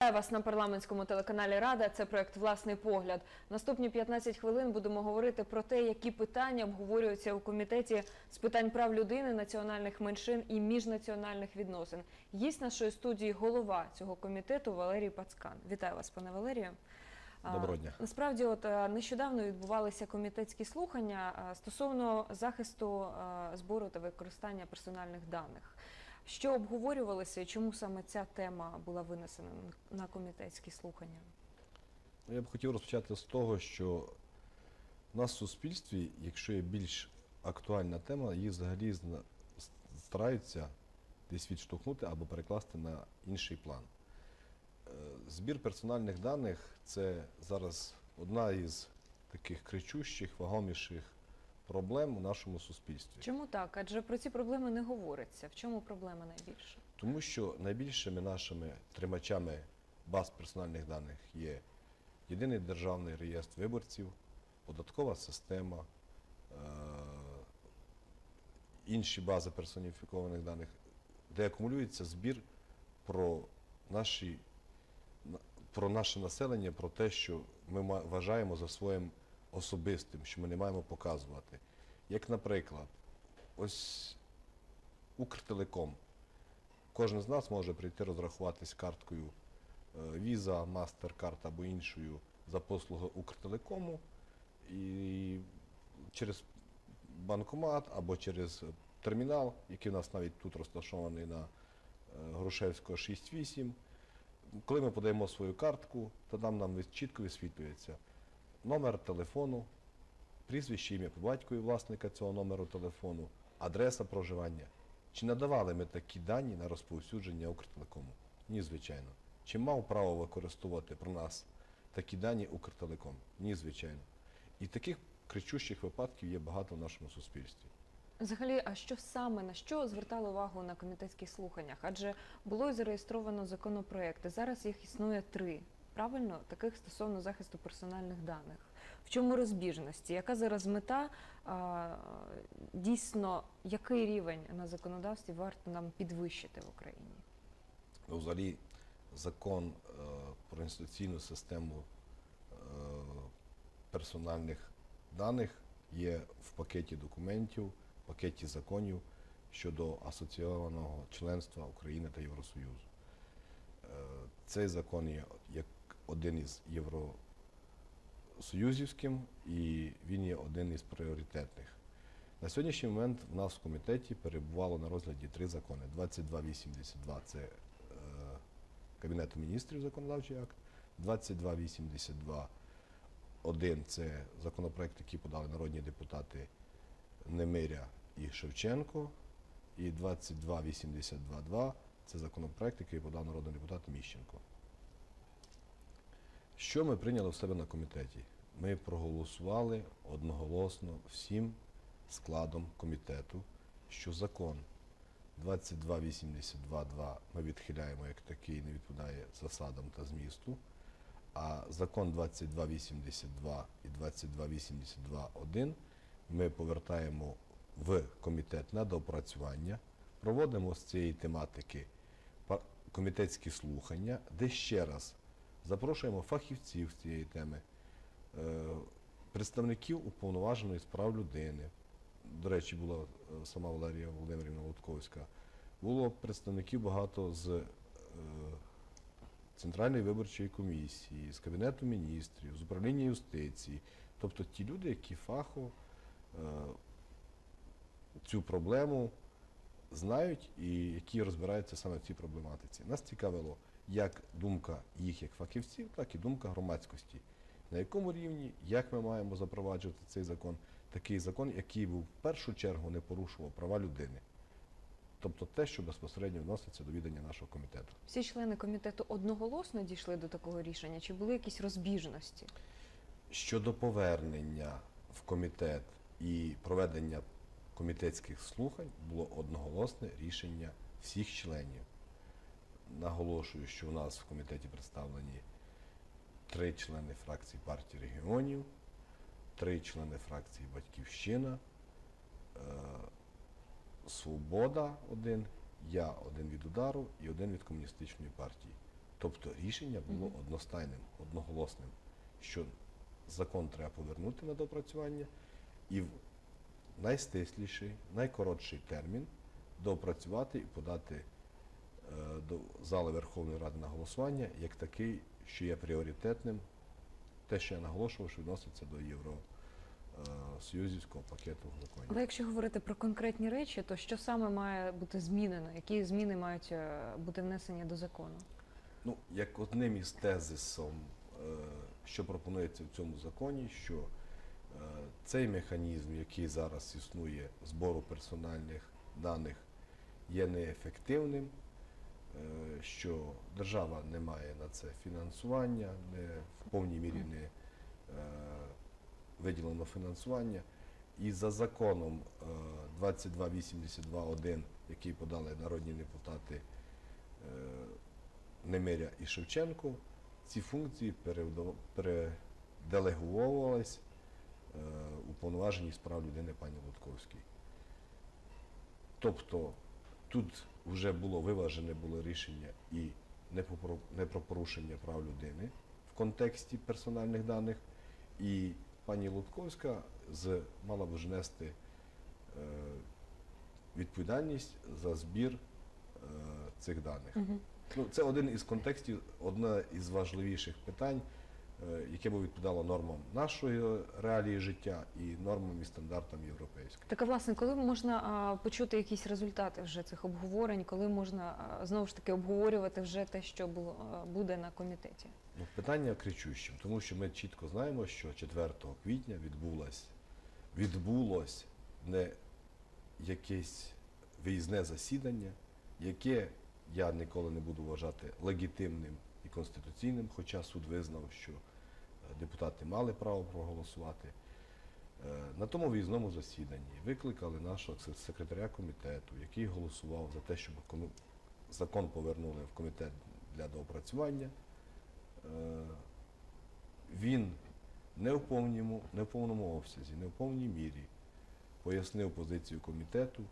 Вас на парламентському телеканалі Рада. Це проект Власний погляд. Наступні 15 хвилин будемо говорити про те, які питання обговорюються у комітеті з питань прав людини, національних меншин і міжнаціональних відносин. Єсть нашої студії голова цього комітету Валерій Пацкан. Вітаю вас, пане Валерію. Доброго дня. Насправді, от е, нещодавно відбувалися комітетські слухання е, стосовно захисту е, збору та використання персональних даних. Що обговорювалося і чому саме ця тема була винесена на комітетські слухання? Ну, Я б хотів розпочати з того, що в нас в суспільстві, якщо є більш актуальна тема, її взагалі стараються десь відштовхнути або перекласти на інший план. Е, Збір персональних даних це зараз одна із таких кричущих, вагоміших проблем у нашому суспільстві. Чому так? Адже про ці проблеми не говориться. В чому проблема найбільша? Тому що найбільшими нашими тримачами баз персональних даних є єдиний державний реєстр виборців, податкова система, е- інші бази персоніфікованих даних, де акумулюється збір про, наші, про наше населення, про те, що ми вважаємо за своїм особистим, що ми не маємо показувати. Як, наприклад, ось Укртелеком. Кожен з нас може прийти розрахуватись карткою е, Visa, MasterCard або іншою за послуги Укртелекому і через банкомат або через термінал, який у нас навіть тут розташований на е, Грушевського 6.8. Коли ми подаємо свою картку, то там нам чітко висвітлюється номер телефону, прізвище, ім'я по батькові власника цього номеру телефону, адреса проживання. Чи надавали ми такі дані на розповсюдження Укртелекому? Ні, звичайно. Чи мав право використовувати про нас такі дані Укртелеком? Ні, звичайно. І таких кричущих випадків є багато в нашому суспільстві. Взагалі, а що саме на що звертали увагу на комітетських слуханнях? Адже було зареєстровано законопроекти. Зараз їх існує три. Правильно, таких стосовно захисту персональних даних. В чому розбіжності? Яка зараз мета? Дійсно, який рівень на законодавстві варто нам підвищити в Україні? Ну, Взагалі, закон е, про інституційну систему е, персональних даних є в пакеті документів, пакеті законів щодо асоційованого членства України та Євросоюзу. Е, Цей закон є як один із євросоюзівським і він є один із пріоритетних. На сьогоднішній момент в нас в комітеті перебувало на розгляді три закони. 2282 це е, Кабінету міністрів законодавчий акт, 2282 1 це законопроект, який подали народні депутати Немиря і Шевченко, і 2282 це законопроект, який подав народний депутат Міщенко. Що ми прийняли в себе на комітеті? Ми проголосували одноголосно всім складом комітету, що закон 2282.2 ми відхиляємо як такий, не відповідає засадам та змісту. А закон 2282 і 2282.1 ми повертаємо в комітет на доопрацювання, проводимо з цієї тематики комітетські слухання, де ще раз запрошуємо фахівців з цієї теми, е, представників уповноваженої з прав людини. До речі, була е, сама Валерія Володимирівна Лутковська. Було представників багато з е, Центральної виборчої комісії, з Кабінету міністрів, з управління юстиції. Тобто ті люди, які фахово е, цю проблему знають і які розбираються саме в цій проблематиці. Нас цікавило як думка їх як фахівців, так і думка громадськості. На якому рівні, як ми маємо запроваджувати цей закон, такий закон, який був в першу чергу не порушував права людини. Тобто те, що безпосередньо вноситься до відання нашого комітету. Всі члени комітету одноголосно дійшли до такого рішення, чи були якісь розбіжності? Щодо повернення в комітет і проведення комітетських слухань було одноголосне рішення всіх членів. Наголошую, що у нас в комітеті представлені три члени фракції партії регіонів, три члени фракції Батьківщина, е, Свобода один, я один від удару і один від комуністичної партії. Тобто рішення було одностайним, одноголосним, що закон треба повернути на допрацювання і в найстисліший, найкоротший термін доопрацювати і подати до зали Верховної Ради на голосування як такий, що є пріоритетним. Те, що я наголошував, що відноситься до Євросоюзівського пакету законів. Але якщо говорити про конкретні речі, то що саме має бути змінено? Які зміни мають е, бути внесені до закону? Ну, як одним із тезисом, е, що пропонується в цьому законі, що е, цей механізм, який зараз існує збору персональних даних, є неефективним, е, що держава не має на це фінансування, не в повній мірі не е, виділено фінансування. І за законом е, 2282.1, який подали народні депутати е, Немиря і Шевченко, ці функції е, уповноваженій з людини пані Лутковській. Тобто тут вже було виважене було рішення і не, про порушення прав людини в контексті персональних даних, і пані Лутковська з, мала б вже нести е, відповідальність за збір е, цих даних. Ну, це один із контекстів, одне із важливіших питань, яке би відповідало нормам нашої реалії життя і нормам і стандартам європейським. Так, а власне, коли можна а, почути якісь результати вже цих обговорень, коли можна а, знову ж таки обговорювати вже те, що було буде на комітеті? Ну, питання кричущим, тому що ми чітко знаємо, що 4 квітня відбулось, відбулось не якесь виїзне засідання, яке я ніколи не буду вважати легітимним і конституційним, хоча суд визнав, що е, депутати мали право проголосувати. Е, На тому виїзному засіданні викликали нашого секретаря комітету, який голосував за те, щоб закон повернули в комітет для доопрацювання. Е, Він не в повному, не в повному обсязі, не в повній мірі пояснив позицію комітету,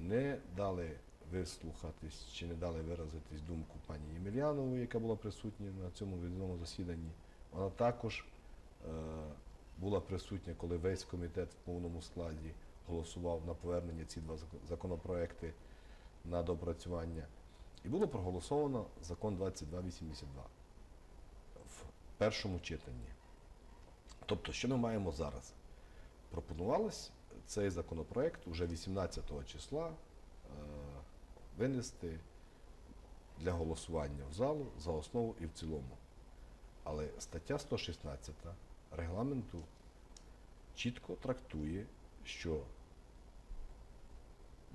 не дали вислухатись чи не дали виразитись думку пані Ємельянової, яка була присутня на цьому виїзному засіданні. Вона також е, була присутня, коли весь комітет в повному складі голосував на повернення ці два законопроекти на допрацювання. І було проголосовано закон 2282 в першому читанні. Тобто, що ми маємо зараз? Пропонувалось цей законопроект уже 18 числа е, винести для голосування в залу за основу і в цілому. Але стаття 116 регламенту чітко трактує, що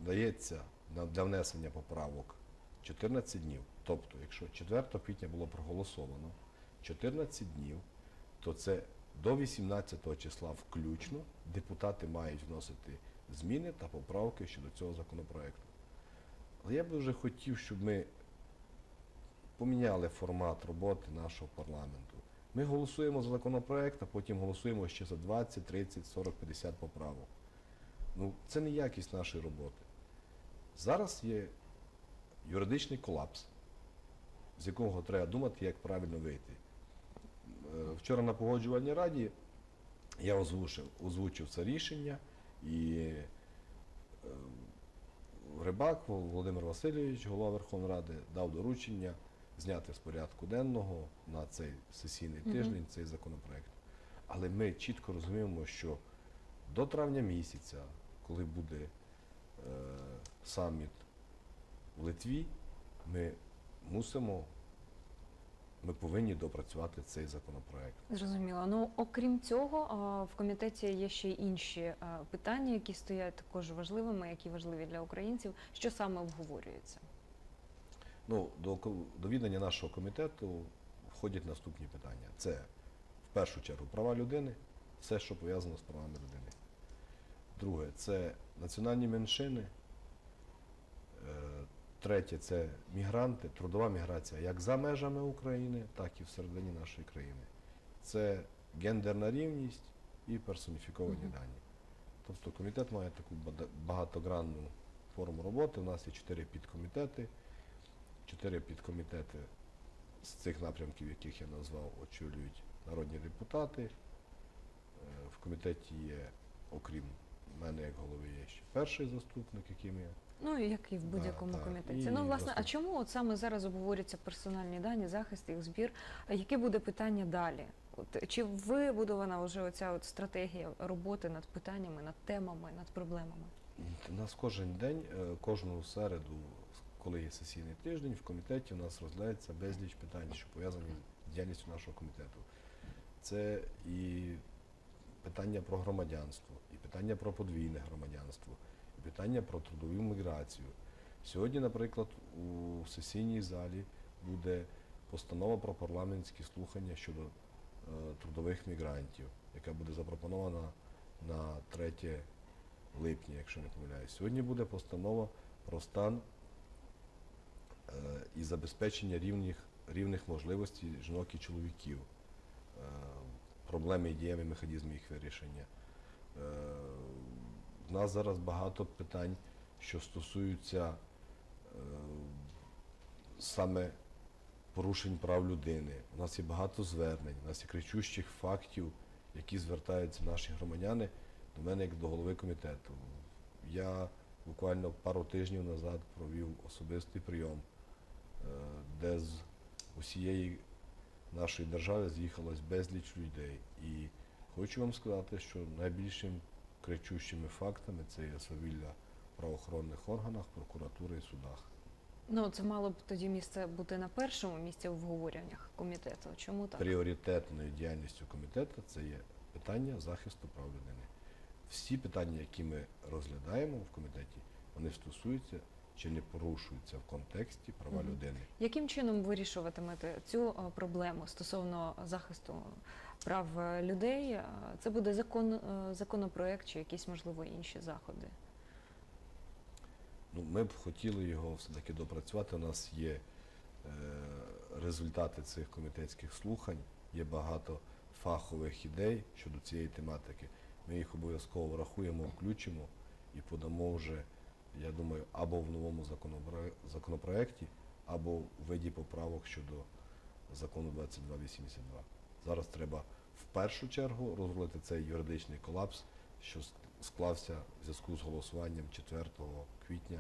дається для внесення поправок 14 днів. Тобто, якщо 4 квітня було проголосовано 14 днів, то це до 18 числа включно депутати мають вносити зміни та поправки щодо цього законопроекту. Але я би вже хотів, щоб ми поміняли формат роботи нашого парламенту. Ми голосуємо за законопроект, а потім голосуємо ще за 20, 30, 40, 50 поправок. Ну, це не якість нашої роботи. Зараз є юридичний колапс, з якого треба думати, як правильно вийти. Е, Вчора на погоджувальній раді я озвучив, озвучив це рішення, і е, Рибак Володимир Васильович, голова Верховної Ради, дав доручення зняти з порядку денного на цей сесійний тиждень цей законопроект. Але ми чітко розуміємо, що до травня місяця, коли буде е, саміт в Литві, ми мусимо, ми повинні допрацювати цей законопроект. Зрозуміло. Ну окрім цього, в комітеті є ще й інші питання, які стоять також важливими, які важливі для українців. Що саме обговорюється? Ну, до, до відання нашого комітету входять наступні питання. Це в першу чергу права людини, все, що пов'язано з правами людини. Друге, це національні меншини. Е, Третє це мігранти, трудова міграція як за межами України, так і всередині нашої країни. Це гендерна рівність і персоніфіковані Мгм. дані. Тобто комітет має таку багатогранну форму роботи. У нас є чотири підкомітети. Чотири підкомітети з цих напрямків, яких я назвав, очолюють народні депутати. Е, В комітеті є, окрім мене як голови, є ще перший заступник, яким я Ну і як і в будь-якому комітеті. Ну, власне, а чому от саме зараз обговорюються персональні дані, захист їх збір? А яке буде питання далі? От чи вибудована вже оця от стратегія роботи над питаннями, над темами, над проблемами? У нас кожен день, е, кожну середу, коли є сесійний тиждень, в комітеті у нас розглядається безліч питань, що пов'язані з діяльністю нашого комітету. Це і питання про громадянство, і питання про подвійне громадянство, і питання про трудову міграцію. Сьогодні, наприклад, у сесійній залі буде постанова про парламентські слухання щодо е, трудових мігрантів, яка буде запропонована на 3 липня, якщо не помиляюсь. Сьогодні буде постанова про стан і забезпечення рівних, рівних можливостей жінок і чоловіків, е, проблеми і дієві механізми їх вирішення. Е, в нас зараз багато питань, що стосуються е, саме порушень прав людини. У нас є багато звернень, у нас є кричущих фактів, які звертаються наші громадяни до мене як до голови комітету. Я буквально пару тижнів назад провів особистий прийом, е, де з усієї нашої держави з'їхалось безліч людей. І хочу вам сказати, що найбільшим кричущими фактами це є свавілля в правоохоронних органах, прокуратури і судах. Ну це мало б тоді місце бути на першому місці в обговореннях комітету. Чому так? Пріоритетною діяльністю комітету це є питання захисту прав людини. Всі питання, які ми розглядаємо в комітеті, вони стосуються чи не порушуються в контексті права Мгм. людини. Яким чином вирішуватимете цю е, проблему стосовно захисту прав е, людей? Е, Це буде закон, законопроект чи якісь можливо інші заходи? Ну, ми б хотіли його все-таки допрацювати. У нас є е, результати цих комітетських слухань, є багато фахових ідей щодо цієї тематики. Ми їх обов'язково врахуємо, включимо і подамо вже, я думаю, або в новому законопро- законопроекті, або у виді поправок щодо закону 2282. Зараз треба в першу чергу розрулити цей юридичний колапс, що склався в зв'язку з голосуванням 4 квітня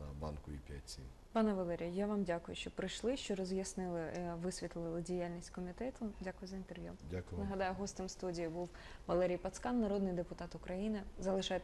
на банковій 5.7. Пане Валерію, я вам дякую, що прийшли, що роз'яснили, е, висвітлили діяльність комітету. Дякую за інтерв'ю. Дякую. Нагадаю, гостем студії був Валерій Пацкан, народний депутат України. Залишайтеся